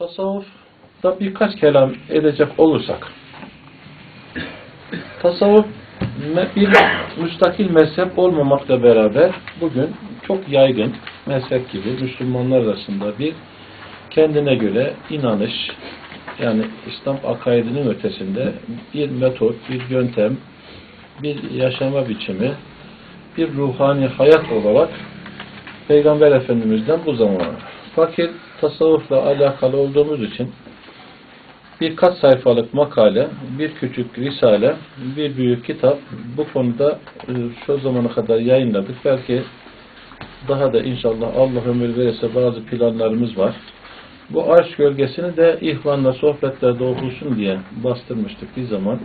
Tasavvufta birkaç kelam edecek olursak, tasavvuf bir müstakil mezhep olmamakla beraber bugün çok yaygın mezhep gibi Müslümanlar arasında bir kendine göre inanış, yani İslam akaidinin ötesinde bir metot, bir yöntem, bir yaşama biçimi, bir ruhani hayat olarak Peygamber Efendimiz'den bu zamana. Fakir tasavvufla alakalı olduğumuz için birkaç sayfalık makale, bir küçük risale, bir büyük kitap bu konuda e, şu zamana kadar yayınladık. Belki daha da inşallah Allah ömür verirse bazı planlarımız var. Bu arş gölgesini de ihvanla sohbetlerde okunsun diye bastırmıştık bir zaman.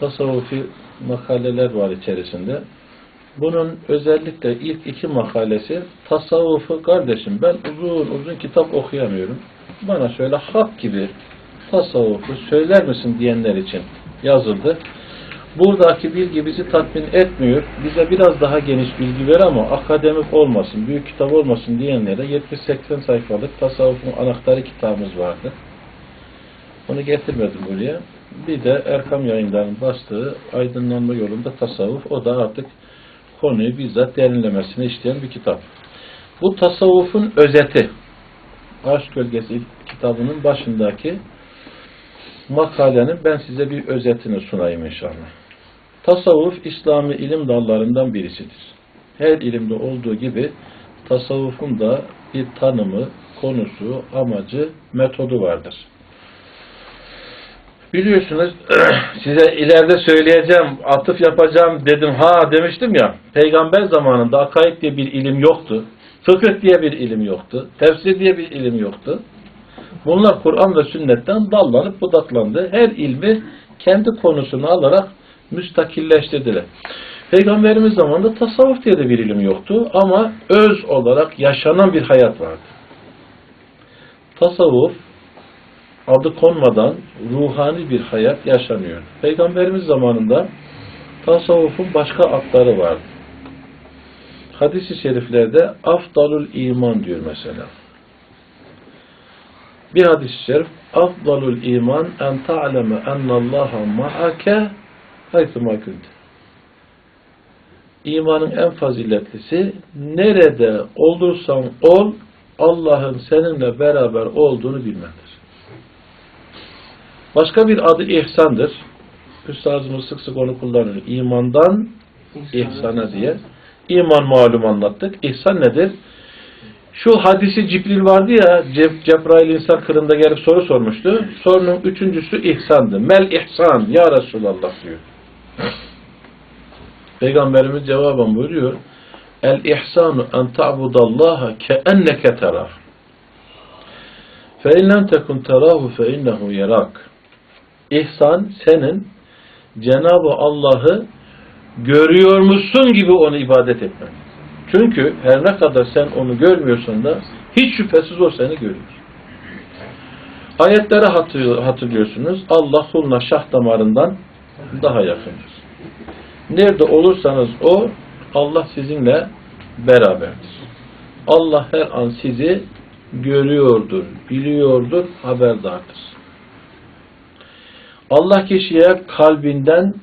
Tasavvufi makaleler var içerisinde. Bunun özellikle ilk iki makalesi tasavvufu kardeşim ben uzun uzun kitap okuyamıyorum. Bana şöyle hak gibi tasavvufu söyler misin diyenler için yazıldı. Buradaki bilgi bizi tatmin etmiyor. Bize biraz daha geniş bilgi ver ama akademik olmasın, büyük kitap olmasın diyenlere 70-80 sayfalık tasavvufun anahtarı kitabımız vardı. Onu getirmedim buraya. Bir de Erkam yayınlarının bastığı aydınlanma yolunda tasavvuf. O da artık konuyu bizzat derinlemesine işleyen bir kitap. Bu tasavvufun özeti. Aşk Gölgesi kitabının başındaki makalenin ben size bir özetini sunayım inşallah. Tasavvuf İslami ilim dallarından birisidir. Her ilimde olduğu gibi tasavvufun da bir tanımı, konusu, amacı, metodu vardır. Biliyorsunuz size ileride söyleyeceğim, atıf yapacağım dedim ha demiştim ya. Peygamber zamanında akaid diye bir ilim yoktu. Fıkıh diye bir ilim yoktu. Tefsir diye bir ilim yoktu. Bunlar Kur'an ve sünnetten dallanıp budaklandı. Her ilmi kendi konusunu alarak müstakilleştirdiler. Peygamberimiz zamanında tasavvuf diye de bir ilim yoktu ama öz olarak yaşanan bir hayat vardı. Tasavvuf adı konmadan ruhani bir hayat yaşanıyor. Peygamberimiz zamanında tasavvufun başka adları vardı. Hadis-i şeriflerde afdalul iman diyor mesela. Bir hadis-i şerif afdalul iman en ta'leme ennallaha ma'ake haythuma kunt. İmanın en faziletlisi nerede olursan ol Allah'ın seninle beraber olduğunu bilmendir. Başka bir adı ihsandır. Üstazımız sık sık onu kullanıyor. İmandan ihsana diye. İman malum anlattık. İhsan nedir? Şu hadisi Cibril vardı ya, Ce Cebrail insan kırında gelip soru sormuştu. Sorunun üçüncüsü ihsandı. Mel ihsan ya Resulallah diyor. Peygamberimiz cevaben buyuruyor. El ihsanu en ta'budallaha ke enneke terah. Fe in lem tekun terahu fe innehu yarak. İhsan senin Cenab-ı Allah'ı görüyormuşsun gibi onu ibadet etmen. Çünkü her ne kadar sen onu görmüyorsan da hiç şüphesiz o seni görüyor. Ayetlere hatırlıyorsunuz. Allah kuluna şah damarından daha yakındır. Nerede olursanız o Allah sizinle beraberdir. Allah her an sizi görüyordur, biliyordur, haberdardır. Allah kişiye kalbinden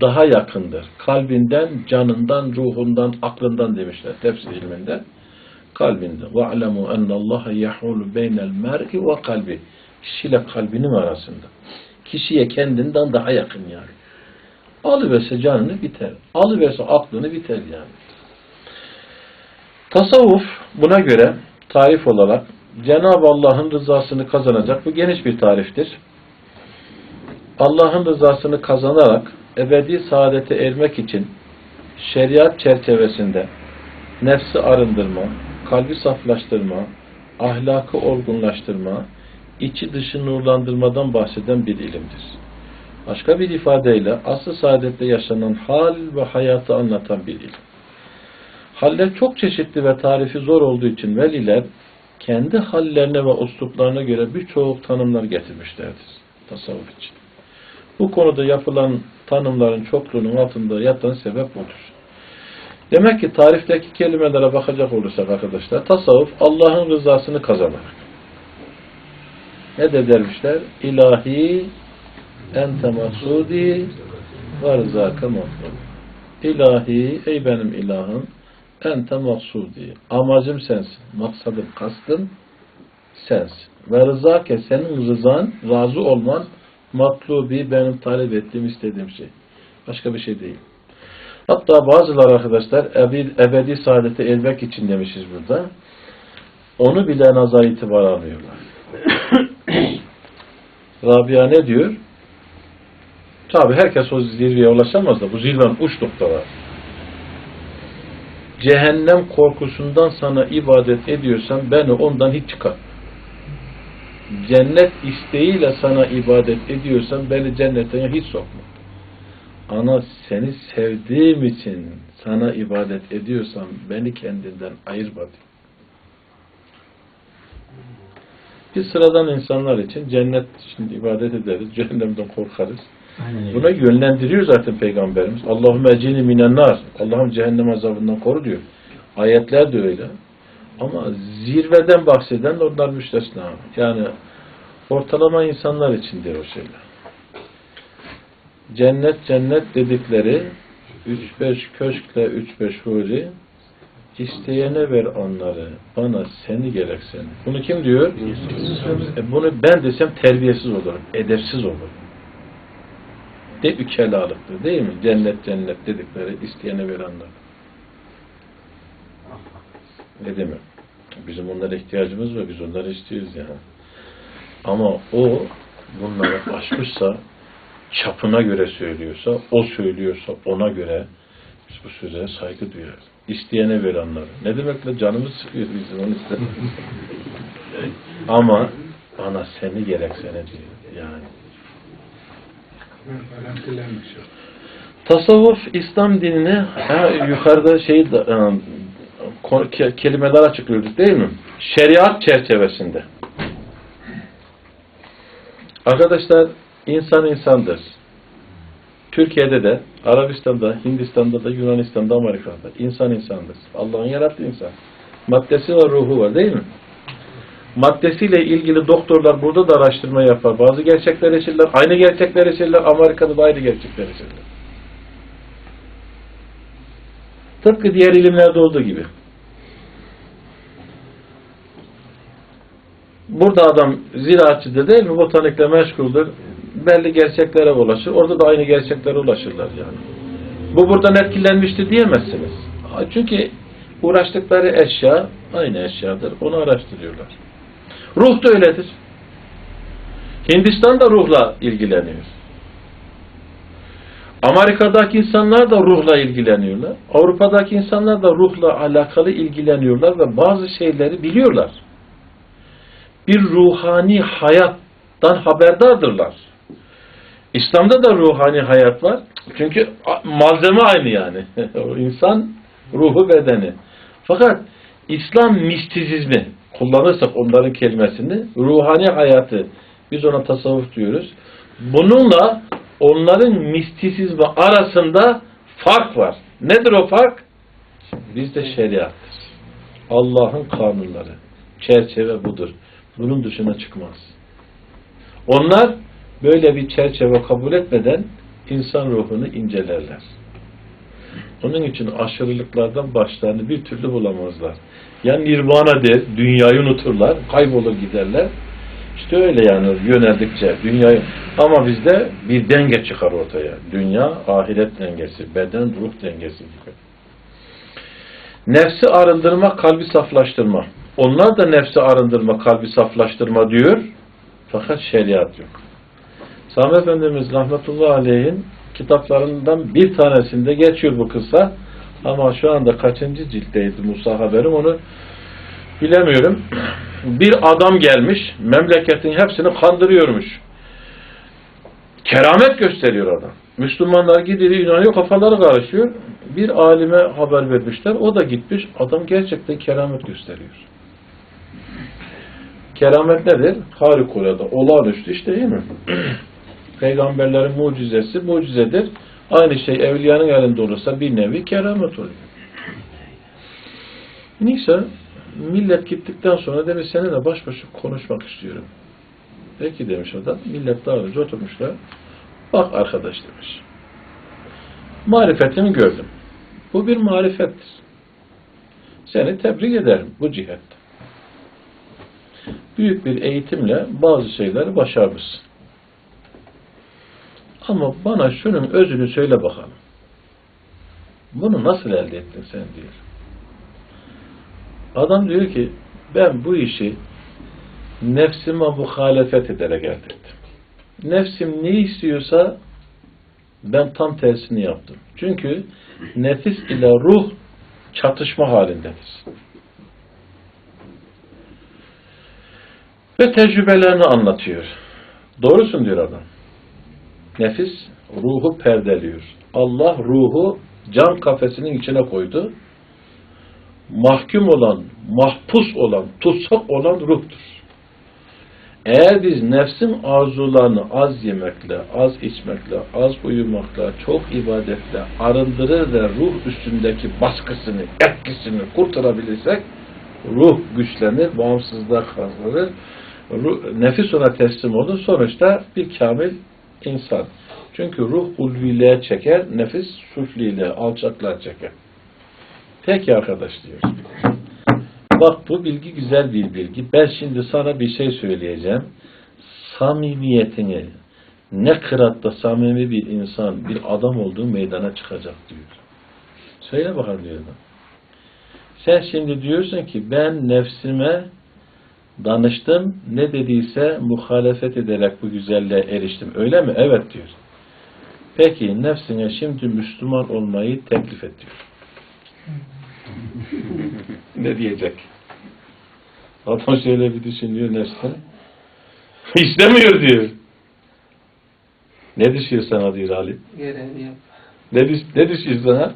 daha yakındır. Kalbinden, canından, ruhundan, aklından demişler tefsir ilminde. Kalbinde. وَعْلَمُوا اَنَّ اللّٰهَ يَحُولُ بَيْنَ الْمَرْءِ وَقَلْبِ Kişiyle kalbinin arasında. Kişiye kendinden daha yakın yani. Alıverse canını biter. Alıverse aklını biter yani. Tasavvuf buna göre tarif olarak Cenab-ı Allah'ın rızasını kazanacak. Bu geniş bir tariftir. Allah'ın rızasını kazanarak ebedi saadete ermek için şeriat çerçevesinde nefsi arındırma, kalbi saflaştırma, ahlakı olgunlaştırma, içi dışı nurlandırmadan bahseden bir ilimdir. Başka bir ifadeyle asıl saadette yaşanan hal ve hayatı anlatan bir ilim. Haller çok çeşitli ve tarifi zor olduğu için veliler kendi hallerine ve usluplarına göre birçok tanımlar getirmişlerdir tasavvuf için. Bu konuda yapılan tanımların çokluğunun altında yatan sebep budur. Demek ki tarifteki kelimelere bakacak olursak arkadaşlar, tasavvuf Allah'ın rızasını kazanarak, Ne de dermişler? İlahi ente maksudi ve rızaka. İlahi, ey benim ilahım, ente maksudi. Amacım sensin. Maksadım, kastım sensin. Ve rızake senin rızan, razı olman matlubi benim talep ettiğim, istediğim şey. Başka bir şey değil. Hatta bazılar arkadaşlar ebedi, saadete ermek için demişiz burada. Onu bile nazar itibar alıyorlar. Rabia ne diyor? Tabi herkes o zirveye ulaşamaz da bu zirvenin uç noktaları. Cehennem korkusundan sana ibadet ediyorsan beni ondan hiç çıkar. Cennet isteğiyle sana ibadet ediyorsan beni cennetten hiç sokma. Ana seni sevdiğim için sana ibadet ediyorsam beni kendinden ayırma diyor. Biz sıradan insanlar için cennet için ibadet ederiz, cehennemden korkarız. Aynen. Buna yönlendiriyor zaten Peygamberimiz. Allahümme ecini minen nar. Allah'ım cehennem azabından koru diyor. Ayetler de öyle. Ama zirveden bahseden de onlar müstesna. Yani ortalama insanlar içindir o şeyler. Cennet cennet dedikleri 3-5 köşkle 3-5 huri isteyene ver onları. Bana seni gerek seni. Bunu kim diyor? E bunu ben desem terbiyesiz olurum. Edepsiz olurum deükelalıktır değil mi? Cennet cennet dedikleri isteyene verenler. Ne demek? Bizim onlara ihtiyacımız var. Biz onları istiyoruz yani. Ama o bunları aşmışsa çapına göre söylüyorsa, o söylüyorsa ona göre biz bu söze saygı duyarız. İsteyene verenler. Ne demek la canımız sıkıyor bizim onu istemiyoruz. Ama bana seni gerek seni diyor. Yani Tasavvuf İslam dinine ha, yukarıda şey kelimeler açıklıyorduk değil mi? Şeriat çerçevesinde. Arkadaşlar insan insandır. Türkiye'de de, Arabistan'da, Hindistan'da da, Yunanistan'da, Amerika'da insan insandır. Allah'ın yarattığı insan. Maddesi var, ruhu var değil mi? maddesiyle ilgili doktorlar burada da araştırma yapar. Bazı gerçekler eşirler. Aynı gerçekler eşirler. Amerika'da da aynı gerçekler eşirler. Tıpkı diğer ilimlerde olduğu gibi. Burada adam ziraatçıdır değil mi? Botanikle meşguldür. Belli gerçeklere ulaşır. Orada da aynı gerçeklere ulaşırlar yani. Bu buradan etkilenmiştir diyemezsiniz. Çünkü uğraştıkları eşya aynı eşyadır. Onu araştırıyorlar. Ruh da öyledir. Hindistan da ruhla ilgileniyor. Amerika'daki insanlar da ruhla ilgileniyorlar. Avrupa'daki insanlar da ruhla alakalı ilgileniyorlar ve bazı şeyleri biliyorlar. Bir ruhani hayattan haberdardırlar. İslam'da da ruhani hayat var. Çünkü malzeme aynı yani. insan ruhu bedeni. Fakat İslam mistizizmi kullanırsak onların kelimesini ruhani hayatı biz ona tasavvuf diyoruz. Bununla onların mistisizmi arasında fark var. Nedir o fark? Bizde şeriattır. Allah'ın kanunları. Çerçeve budur. Bunun dışına çıkmaz. Onlar böyle bir çerçeve kabul etmeden insan ruhunu incelerler. Onun için aşırılıklardan başlarını bir türlü bulamazlar. Ya nirvana der, dünyayı unuturlar, kaybolur giderler. İşte öyle yani yöneldikçe dünyayı ama bizde bir denge çıkar ortaya. Dünya, ahiret dengesi, beden, ruh dengesi. Nefsi arındırma, kalbi saflaştırma. Onlar da nefsi arındırma, kalbi saflaştırma diyor. Fakat şeriat yok. Sami Efendimiz rahmetullahi aleyhin kitaplarından bir tanesinde geçiyor bu kısa. Ama şu anda kaçıncı ciltteydi Musa haberim onu bilemiyorum. Bir adam gelmiş, memleketin hepsini kandırıyormuş. Keramet gösteriyor adam. Müslümanlar gidiyor, inanıyor, kafaları karışıyor. Bir alime haber vermişler, o da gitmiş, adam gerçekten keramet gösteriyor. Keramet nedir? Harikulade, olağanüstü işte değil mi? Peygamberlerin mucizesi mucizedir. Aynı şey evliyanın elinde olursa bir nevi keramet oluyor. Neyse millet gittikten sonra demiş seninle baş başa konuşmak istiyorum. Peki demiş adam. Millet dağılınca oturmuşlar. Bak arkadaş demiş. Marifetini gördüm. Bu bir marifettir. Seni tebrik ederim bu cihatta. Büyük bir eğitimle bazı şeyleri başarmışsın. Ama bana şunun özünü söyle bakalım. Bunu nasıl elde ettin sen diyor. Adam diyor ki ben bu işi nefsime muhalefet ederek elde ettim. Nefsim ne istiyorsa ben tam tersini yaptım. Çünkü nefis ile ruh çatışma halindedir. Ve tecrübelerini anlatıyor. Doğrusun diyor adam. Nefis ruhu perdeliyor. Allah ruhu can kafesinin içine koydu. Mahkum olan, mahpus olan, tutsak olan ruhtur. Eğer biz nefsin arzularını az yemekle, az içmekle, az uyumakla, çok ibadetle arındırır ve ruh üstündeki baskısını, etkisini kurtarabilirsek ruh güçlenir, bağımsızlığa kazanır, nefis ona teslim olur. Sonuçta bir kamil insan. Çünkü ruh ulviliğe çeker, nefis sufliliğe, alçaklığa çeker. Peki arkadaş diyor. Bak bu bilgi güzel bir bilgi. Ben şimdi sana bir şey söyleyeceğim. Samimiyetini ne kıratta samimi bir insan, bir adam olduğu meydana çıkacak diyor. Söyle bakalım diyor. Sen şimdi diyorsun ki ben nefsime danıştım, ne dediyse muhalefet ederek bu güzelliğe eriştim. Öyle mi? Evet diyor. Peki nefsine şimdi Müslüman olmayı teklif et diyor. ne diyecek? Adam şöyle bir düşünüyor nefsine. İstemiyor diyor. Ne düşüyor sana diyor Ali? Yap. Ne, düş, ne düşüyor sana?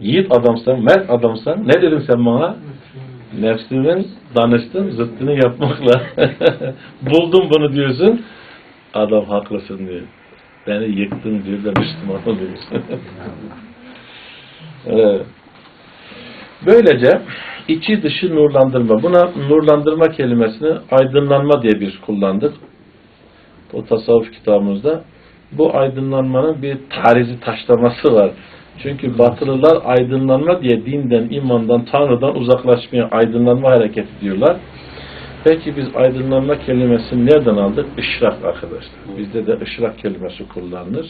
Yiğit adamsan, mert adamsan, ne dedin sen bana? Nefsimin danıştım, zıttını yapmakla. Buldum bunu diyorsun. Adam haklısın diyor. Beni yıktın diyor da Müslüman evet. Böylece içi dışı nurlandırma. Buna nurlandırma kelimesini aydınlanma diye biz kullandık. O tasavvuf kitabımızda. Bu aydınlanmanın bir tarizi taşlaması var. Çünkü batılılar aydınlanma diye dinden, imandan, Tanrı'dan uzaklaşmaya aydınlanma hareket ediyorlar. Peki biz aydınlanma kelimesini nereden aldık? Işrak arkadaşlar. Bizde de ışrak kelimesi kullanılır.